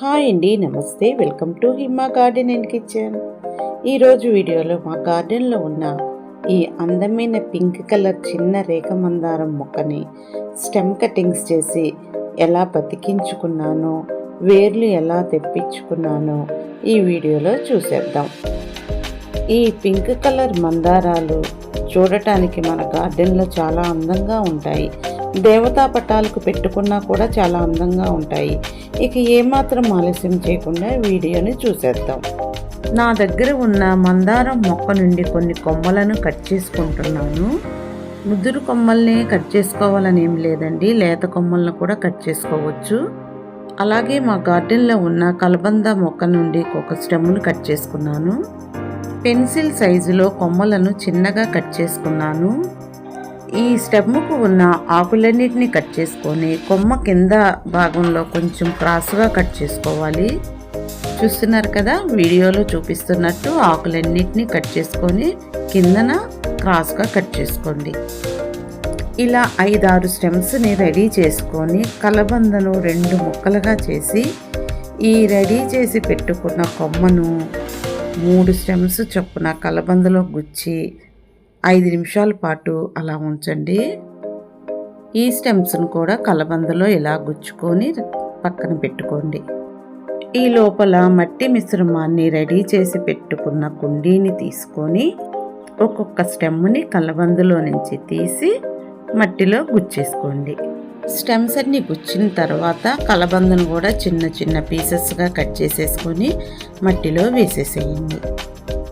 Hi అండి నమస్తే. Welcome to Hima garden and kitchen. ఈరోజు వీడియోలో మా గార్డెన్లో ఉన్న ఈ అందమైన పింక్ కలర్ చిన్న రేఖ మందారం మొక్కని స్టెమ్ కటింగ్స్ చేసి ఎలా బతికించుకున్నానో వేర్లు ఎలా తెప్పించుకున్నానో ఈ వీడియోలో చూసేద్దాం. ఈ పింక్ కలర్ మందారాలు చూడటానికి మన గార్డెన్లో చాలా అందంగా ఉంటాయి. దేవతా పటాలకు పెట్టుకున్నా కూడా చాలా అందంగా ఉంటాయి. ఇక ఏమాత్రం ఆలస్యం చేయకుండా వీడియోని చూసేద్దాం. నా దగ్గర ఉన్న మందారం మొక్క నుండి కొన్ని కొమ్మలను కట్ చేసుకుంటున్నాను. ముదురు కొమ్మల్ని కట్ చేసుకోవాలని ఏం లేదండి. లేత కొమ్మలను కూడా కట్ చేసుకోవచ్చు. అలాగే మా గార్డెన్లో ఉన్న కలబంద మొక్క నుండి ఒక స్టెమ్ను కట్ చేసుకున్నాను. పెన్సిల్ సైజులో కొమ్మలను చిన్నగా కట్ చేసుకున్నాను. ఈ స్టెమ్కు ఉన్న ఆకులన్నిటిని కట్ చేసుకొని కొమ్మ కింద భాగంలో కొంచెం క్రాస్గా కట్ చేసుకోవాలి. చూస్తున్నారు కదా వీడియోలో చూపిస్తున్నట్టు ఆకులన్నిటిని కట్ చేసుకొని కిందన క్రాస్గా కట్ చేసుకోండి. ఇలా ఐదారు స్టెమ్స్ని రెడీ చేసుకొని కలబందను రెండు ముక్కలుగా చేసి ఈ రెడీ చేసి పెట్టుకున్న కొమ్మను మూడు స్టెమ్స్ చొప్పున కలబందలో గుచ్చి ఐదు నిమిషాల పాటు అలా ఉంచండి. ఈ స్టెమ్స్ను కూడా కలబందలో ఇలా గుచ్చుకొని పక్కన పెట్టుకోండి. ఈ లోపల మట్టి మిశ్రమాన్ని రెడీ చేసి పెట్టుకున్న కుండీని తీసుకొని ఒక్కొక్క స్టెమ్ని కలబందులో నుంచి తీసి మట్టిలో గుచ్చేసుకోండి. స్టెమ్స్ అన్ని గుచ్చిన తర్వాత కలబందను కూడా చిన్న చిన్న పీసెస్గా కట్ చేసేసుకొని మట్టిలో వేసేసేయండి.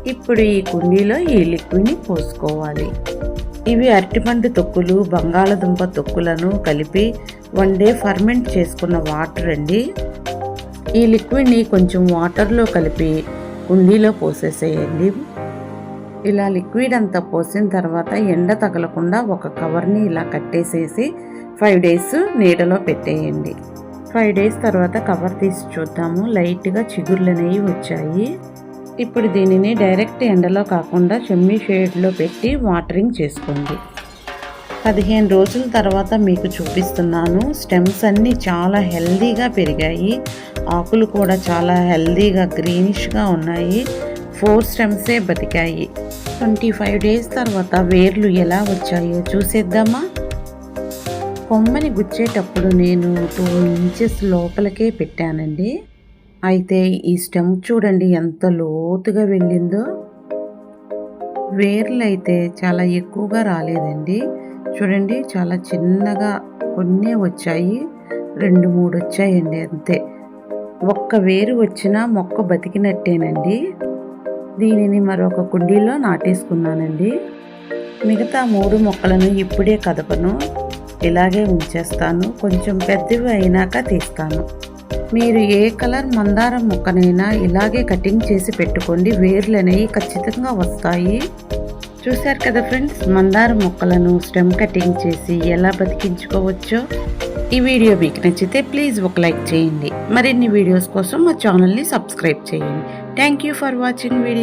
ఇప్పుడు ఈ కుండీలో ఈ లిక్విడ్ని పోసుకోవాలి. ఇవి అరటిపండు తొక్కులు బంగాళదుంప తొక్కులను కలిపి వన్ డే ఫర్మెంట్ చేసుకున్న వాటర్ అండి. ఈ లిక్విడ్ని కొంచెం వాటర్లో కలిపి కుండీలో పోసేసేయండి. ఇలా లిక్విడ్ అంతా పోసిన తర్వాత ఎండ తగలకుండా ఒక కవర్ని ఇలా కట్టేసేసి ఫైవ్ డేస్ నీడలో పెట్టేయండి. ఫైవ్ డేస్ తర్వాత కవర్ తీసి చూద్దాము. లైట్గా చిగుర్లు అనేవి వచ్చాయి. ఇప్పుడు దీనిని డైరెక్ట్ ఎండలో కాకుండా చెమ్మి షేడ్లో పెట్టి వాటరింగ్ చేసుకోండి. పదిహేను రోజుల తర్వాత మీకు చూపిస్తున్నాను. స్టెమ్స్ అన్నీ చాలా హెల్దీగా పెరిగాయి. ఆకులు కూడా చాలా హెల్దీగా గ్రీనిష్గా ఉన్నాయి. ఫోర్ స్టెమ్సే బతికాయి. ట్వంటీ ఫైవ్ డేస్ తర్వాత వేర్లు ఎలా వచ్చాయో చూసేద్దామా? కొమ్మని గుచ్చేటప్పుడు నేను టూ ఇంచెస్ లోపలికే పెట్టానండి. అయితే ఈ స్టెమ్ చూడండి ఎంత లోతుగా వెళ్ళిందో. వేర్లు అయితే చాలా ఎక్కువగా రాలేదండి. చూడండి చాలా చిన్నగా కొన్ని వచ్చాయి రెండు మూడు వచ్చాయండి అంతే. ఒక్క వేరు వచ్చినా మొక్క బతికినట్టేనండి. దీనిని మరొక కుండీలో నాటేసుకున్నానండి. మిగతా మూడు మొక్కలను ఇప్పుడే కదపను. ఇలాగే ఉంచేస్తాను. కొంచెం పెద్దవి అయినాక తీస్తాను. మీరు ఏ కలర్ మందారం మొక్కనైనా ఇలాగే కటింగ్ చేసి పెట్టుకోండి. వేర్లు అనేవి ఖచ్చితంగా వస్తాయి. చూశారు కదా ఫ్రెండ్స్ మందారం మొక్కలను స్టెమ్ కటింగ్ చేసి ఎలా బతికించుకోవచ్చో? ఈ వీడియో మీకు నచ్చితే ప్లీజ్ ఒక లైక్ చేయండి. మరిన్ని వీడియోస్ కోసం మా ఛానల్ని సబ్స్క్రైబ్ చేయండి. Thank you for watching video.